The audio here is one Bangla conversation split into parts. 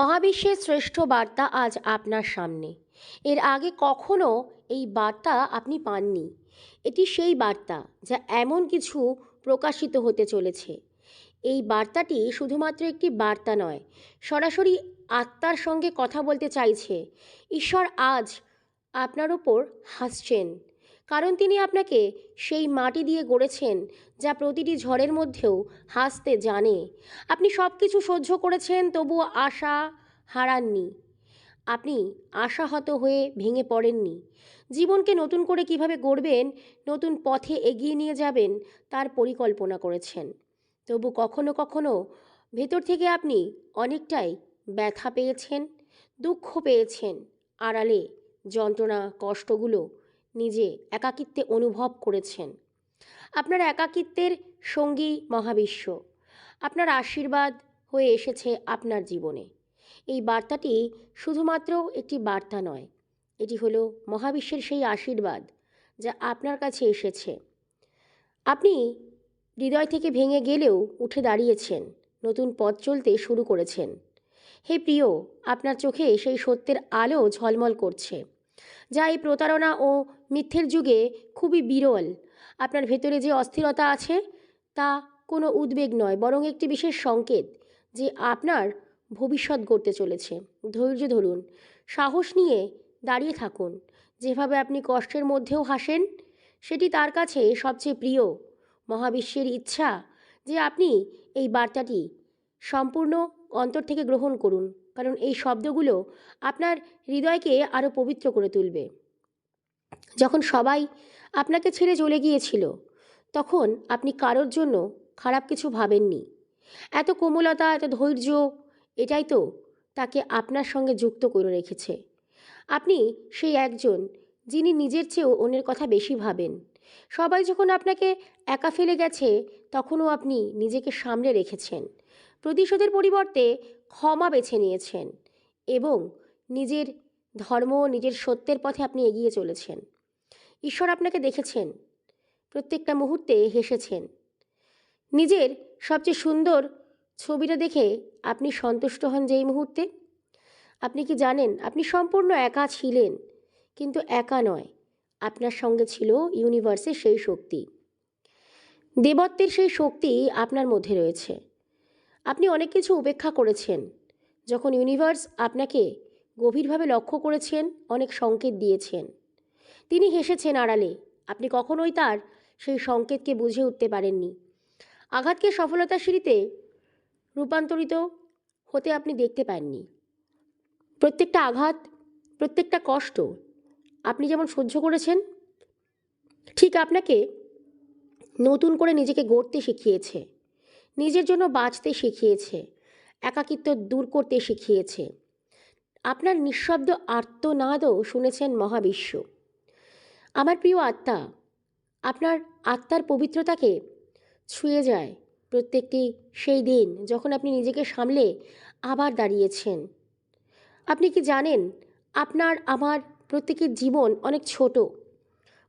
মহাবিশ্বের শ্রেষ্ঠ বার্তা আজ আপনার সামনে। এর আগে কখনো এই বার্তা আপনি পাননি। এটি সেই বার্তা যা এমন কিছু প্রকাশিত হতে চলেছে। এই বার্তাটি শুধুমাত্র একটি বার্তা নয়, সরাসরি আত্মার সঙ্গে কথা বলতে চাইছে। ঈশ্বর আজ আপনার ওপর হাসছেন। কারণ তিনি আপনাকে সেই মাটি দিয়ে গড়েছেন, যা প্রতিটি ঝড়ের মধ্যেও হাসতে জানে। আপনি সব কিছু সহ্য করেছেন তবুও আশা হারাননি। আপনি আশাহত হয়ে ভেঙে পড়েননি। জীবনকে নতুন করে কীভাবে গড়বেন, নতুন পথে এগিয়ে নিয়ে যাবেন, তার পরিকল্পনা করেছেন। তবু কখনো কখনো ভেতর থেকে আপনি অনেকটাই ব্যথা পেয়েছেন, দুঃখ পেয়েছেন, আড়ালে যন্ত্রণা, কষ্টগুলো নিজে একাকিত্বে অনুভব করেছেন। আপনার একাকিত্বের সঙ্গী মহাবিশ্ব। আপনার আশীর্বাদ হয়ে এসেছে আপনার জীবনে। এই বার্তাটি শুধুমাত্র একটি বার্তা নয়, এটি হলো মহাবিশ্বের সেই আশীর্বাদ যা আপনার কাছে এসেছে। আপনি হৃদয় থেকে ভেঙে গেলেও উঠে দাঁড়িয়েছেন, নতুন পথ চলতে শুরু করেছেন। হে প্রিয়, আপনার চোখে সেই সত্যের আলো ঝলমল করছে। যা এই প্রতারণা ও মিথ্যের যুগে খুবই বিরল। আপনার ভেতরে যে অস্থিরতা আছে, তা কোনো উদ্বেগ নয়, বরং একটি বিশেষ সংকেত যে আপনার ভবিষ্যৎ গড়তে চলেছে। ধৈর্য ধরুন, সাহস নিয়ে দাঁড়িয়ে থাকুন। যেভাবে আপনি কষ্টের মধ্যেও হাসেন, সেটি তার কাছে সবচেয়ে প্রিয়। মহাবিশ্বের ইচ্ছা যে আপনি এই বার্তাটি সম্পূর্ণ অন্তর থেকে গ্রহণ করুন। কারণ এই শব্দগুলো আপনার হৃদয়কে আরও পবিত্র করে তুলবে। যখন সবাই আপনাকে ছেড়ে চলে গিয়েছিল, তখন আপনি কারোর জন্য খারাপ কিছু ভাবেননি। এত কোমলতা, এত ধৈর্য, এটাই তো তাকে আপনার সঙ্গে যুক্ত করে রেখেছে। আপনি সেই একজন যিনি নিজের চেয়েও অন্যের কথা বেশি ভাবেন। সবাই যখন আপনাকে একা ফেলে গেছে, তখনও আপনি নিজেকে সামলে রেখেছেন। প্রতিশোধের পরিবর্তে ক্ষমা বেছে নিয়েছেন এবং নিজের ধর্ম, নিজের সত্যের পথে আপনি এগিয়ে চলেছেন। ঈশ্বর আপনাকে দেখেছেন, প্রত্যেকটা মুহূর্তে হেসেছেন। নিজের সবচেয়ে সুন্দর ছবিটা দেখে আপনি সন্তুষ্ট হন যেই মুহূর্তে? আপনি কি জানেন, আপনি সম্পূর্ণ একা ছিলেন, কিন্তু একা নয়, আপনার সঙ্গে ছিল ইউনিভার্সের সেই শক্তি। দেবত্বের সেই শক্তি আপনার মধ্যে রয়েছে। আপনি অনেক কিছু উপেক্ষা করেছেন। যখন ইউনিভার্স আপনাকে গভীরভাবে লক্ষ্য করেছেন, অনেক সংকেত দিয়েছেন। তিনি হেসেছেন আড়ালে, আপনি কখনোই তার সেই সংকেতকে বুঝে উঠতে পারেননি। আঘাতকে সফলতার সিঁড়িতে রূপান্তরিত হতে আপনি দেখতে পাননি। প্রত্যেকটা আঘাত, প্রত্যেকটা কষ্ট আপনি যেমন সহ্য করেছেন, ঠিক আপনাকে নতুন করে নিজেকে গড়তে শিখিয়েছে। নিজের জন্য বাঁচতে শিখিয়েছে, একাকিত্ব দূর করতে শিখিয়েছে। আপনার নিঃশব্দ আত্মনাদও শুনেছেন মহাবিশ্ব। আমার প্রিয় আত্মা, আপনার আত্মার পবিত্রতাকে ছুঁয়ে যায় প্রত্যেকটি সেই দিন যখন আপনি নিজেকে সামলে আবার দাঁড়িয়েছেন। আপনি কি জানেন, আপনার, আমার প্রত্যেকের জীবন অনেক ছোট।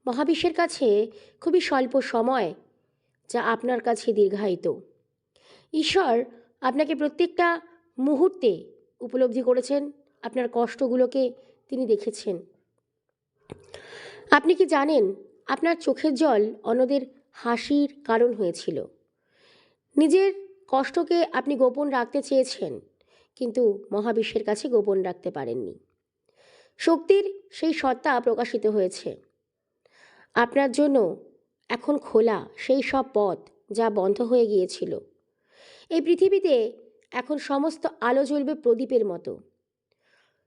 মহাবিশ্বের কাছে খুবই স্বল্প সময় যা আপনার কাছে দীর্ঘায়িত। ঈশ্বর আপনাকে প্রত্যেকটা মুহূর্তে উপলব্ধি করেছেন, আপনার কষ্টগুলোকে তিনি দেখেছেন। আপনি কি জানেন, আপনার চোখের জল অন্যদের হাসির কারণ হয়েছিল। নিজের কষ্টকে আপনি গোপন রাখতে চেয়েছেন, কিন্তু মহাবিশ্বের কাছে গোপন রাখতে পারেননি। শক্তির সেই সত্তা প্রকাশিত হয়েছে। আপনার জন্য এখন খোলা সেই সব পথ যা বন্ধ হয়ে গিয়েছিল। এই পৃথিবীতে এখন সমস্ত আলো জ্বলবে প্রদীপের মতো।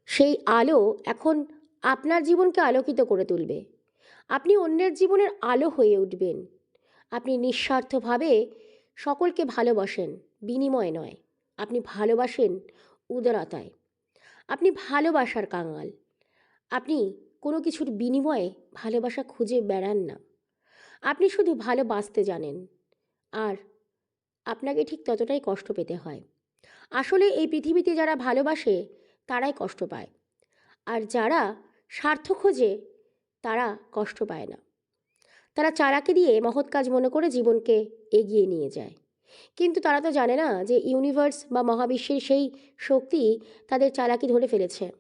সেই আলো এখন আপনার জীবনকে আলোকিত করে তুলবে। আপনি অন্যের জীবনের আলো হয়ে উঠবেন। আপনি নিঃস্বার্থভাবে সকলকে ভালোবাসেন, বিনিময় নয়। আপনি ভালোবাসেন উদারতায়। আপনি ভালোবাসার কাঙাল। আপনি কোনো কিছুর বিনিময়ে ভালোবাসা খুঁজে বেড়ান না। আপনি শুধু ভালোবাসতে জানেন। আর আপনাকে ঠিক ততটাই কষ্ট পেতে হয়। আসলে এই পৃথিবীতে যারা ভালোবাসে, তারাই কষ্ট পায়। আর যারা স্বার্থ খোঁজে, তারা কষ্ট পায় না। তারা চারাকে দিয়ে মহৎ কাজ মনে করে জীবনকে এগিয়ে নিয়ে যায়। কিন্তু তারা তো জানে না যে ইউনিভার্স বা মহাবিশ্বের সেই শক্তি তাদের চালাকি ধরে ফেলেছে।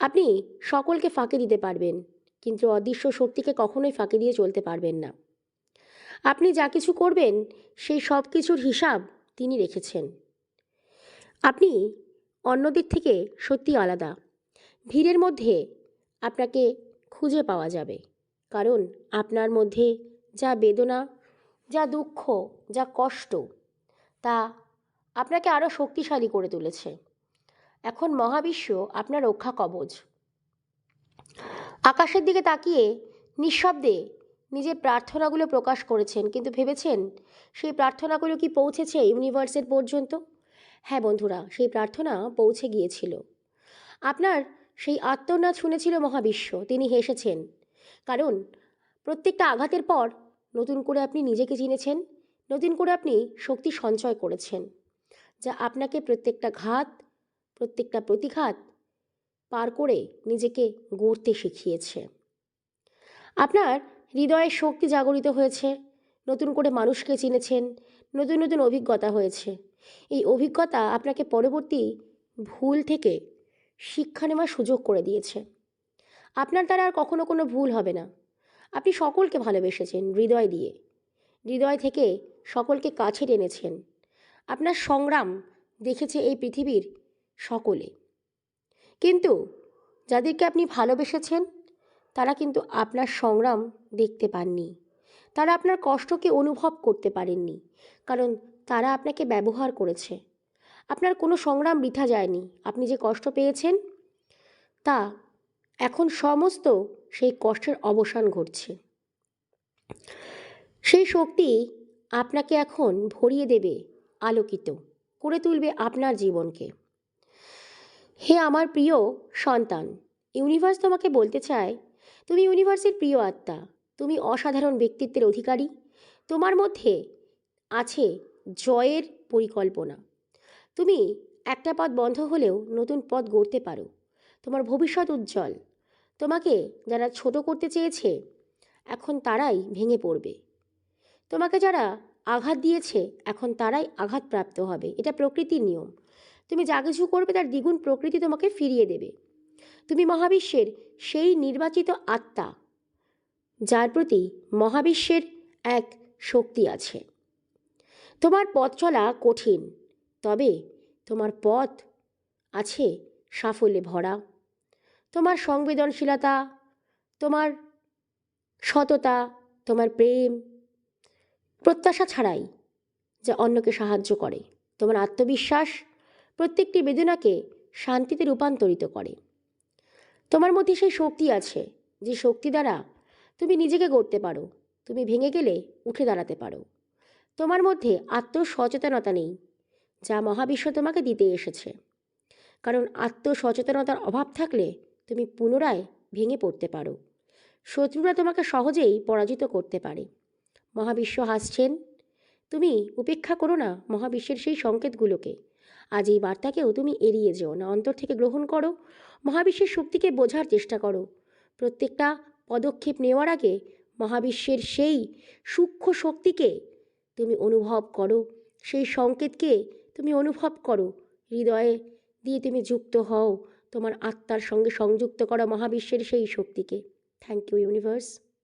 আপনি সকলকে ফাঁকি দিতে পারবেন, কিন্তু অদৃশ্য শক্তিকে কখনোই ফাঁকি দিয়ে চলতে পারবেন না। আপনি যা কিছু করবেন, সেই সব কিছুর হিসাব তিনি রেখেছেন। আপনি অন্যদের থেকে সত্যি আলাদা। ভিড়ের মধ্যে আপনাকে খুঁজে পাওয়া যাবে। কারণ আপনার মধ্যে যা বেদনা, যা দুঃখ, যা কষ্ট, তা আপনাকে আরও শক্তিশালী করে তুলেছে। এখন মহাবিশ্ব আপনার রক্ষা কবচ। আকাশের দিকে তাকিয়ে নিঃশব্দে নিজের প্রার্থনাগুলো প্রকাশ করেছেন, কিন্তু ভেবেছেন সেই প্রার্থনাগুলো কি পৌঁছেছে ইউনিভার্সের পর্যন্ত? হ্যাঁ বন্ধুরা, সেই প্রার্থনা পৌঁছে গিয়েছিল। আপনার সেই আত্মনাদ শুনেছিল মহাবিশ্ব, তিনি হেসেছেন। কারণ প্রত্যেকটা আঘাতের পর নতুন করে আপনি নিজেকে চিনেছেন, নতুন করে আপনি শক্তি সঞ্চয় করেছেন, যা আপনাকে প্রত্যেকটা ঘাত, প্রত্যেকটা প্রতিঘাত পার করে নিজেকে গড়তে শিখিয়েছে। আপনার হৃদয়ের শক্তি জাগরিত হয়েছে, নতুন করে মানুষকে চিনেছেন, নতুন নতুন অভিজ্ঞতা হয়েছে। এই অভিজ্ঞতা আপনাকে পরবর্তী ভুল থেকে শিক্ষা নেওয়ার সুযোগ করে দিয়েছে। আপনার দ্বারা আর কখনো কোনো ভুল হবে না। আপনি সকলকে ভালোবেসেছেন হৃদয় দিয়ে। হৃদয় থেকে সকলকে কাছে টেনেছেন। আপনার সংগ্রাম দেখেছে এই পৃথিবীর সকলে। কিন্তু যাদেরকে আপনি ভালোবেসেছেন তারা কিন্তু আপনার সংগ্রাম দেখতে পাননি। তারা আপনার কষ্টকে অনুভব করতে পারেননি, কারণ তারা আপনাকে ব্যবহার করেছে। আপনার কোনো সংগ্রাম বৃথা যায়নি। আপনি যে কষ্ট পেয়েছেন, তা এখন সমস্ত সেই কষ্টের অবসান ঘটছে। সেই শক্তি আপনাকে এখন ভরিয়ে দেবে, আলোকিত, করে তুলবে আপনার জীবনকে। হে আমার প্রিয় সন্তান ইউনিভার্স তোমাকে বলতে চায় তুমি ইউনিভার্সের প্রিয় আত্মা। তুমি অসাধারণ ব্যক্তিত্বের অধিকারী। তোমার মধ্যে আছে জয়ের পরিকল্পনা। তুমি একটা পথ বন্ধ হলেও নতুন পথ গড়তে পারো। তোমার ভবিষ্যৎ উজ্জ্বল। তোমাকে যারা ছোট করতে চেয়েছে, এখন তারাই ভেঙে পড়বে। তোমাকে যারা আঘাত দিয়েছে, এখন তারাই আঘাতপ্রাপ্ত হবে। এটা প্রকৃতির নিয়ম। তুমি যা কিছু করবে, তার দ্বিগুণ প্রকৃতি তোমাকে ফিরিয়ে দেবে। তুমি মহাবিশ্বের সেই নির্বাচিত আত্মা, যার প্রতি মহাবিশ্বের এক শক্তি আছে। তোমার পথ চলা কঠিন, তবে তোমার পথ আছে সাফল্যে ভরা। তোমার সংবেদনশীলতা, তোমার সততা, তোমার প্রেম, প্রত্যাশা ছাড়াই যা অন্যকে সাহায্য করে। তোমার আত্মবিশ্বাস প্রত্যেকটি বেদনাকে শান্তিতে রূপান্তরিত করে। তোমার মধ্যে সেই শক্তি আছে, যে শক্তি দ্বারা তুমি নিজেকে গড়তে পারো। তুমি ভেঙে গেলে উঠে দাঁড়াতে পারো। তোমার মধ্যে আত্মসচেতনতা নেই, যা মহাবিশ্ব তোমাকে দিতে এসেছে। কারণ আত্মসচেতনতার অভাব থাকলে তুমি পুনরায় ভেঙে পড়তে পারো। শত্রুরা তোমাকে সহজেই পরাজিত করতে পারে। মহাবিশ্ব হাসছেন, তুমি উপেক্ষা করো না মহাবিশ্বের সেই সংকেতগুলোকে। আজ এই বার্তাকেও তুমি এড়িয়ে যেও না, অন্তর থেকে গ্রহণ করো, মহাবিশ্বের শক্তিকে বোঝার চেষ্টা করো। প্রত্যেকটা পদক্ষেপ নেওয়ার আগে মহাবিশ্বের সেই সূক্ষ্ম শক্তিকে তুমি অনুভব করো, সেই সংকেতকে তুমি অনুভব করো, হৃদয়ে দিয়ে তুমি যুক্ত হও, তোমার আত্মার সঙ্গে সংযুক্ত করা মহাবিশ্বের সেই শক্তিকে। Thank you universe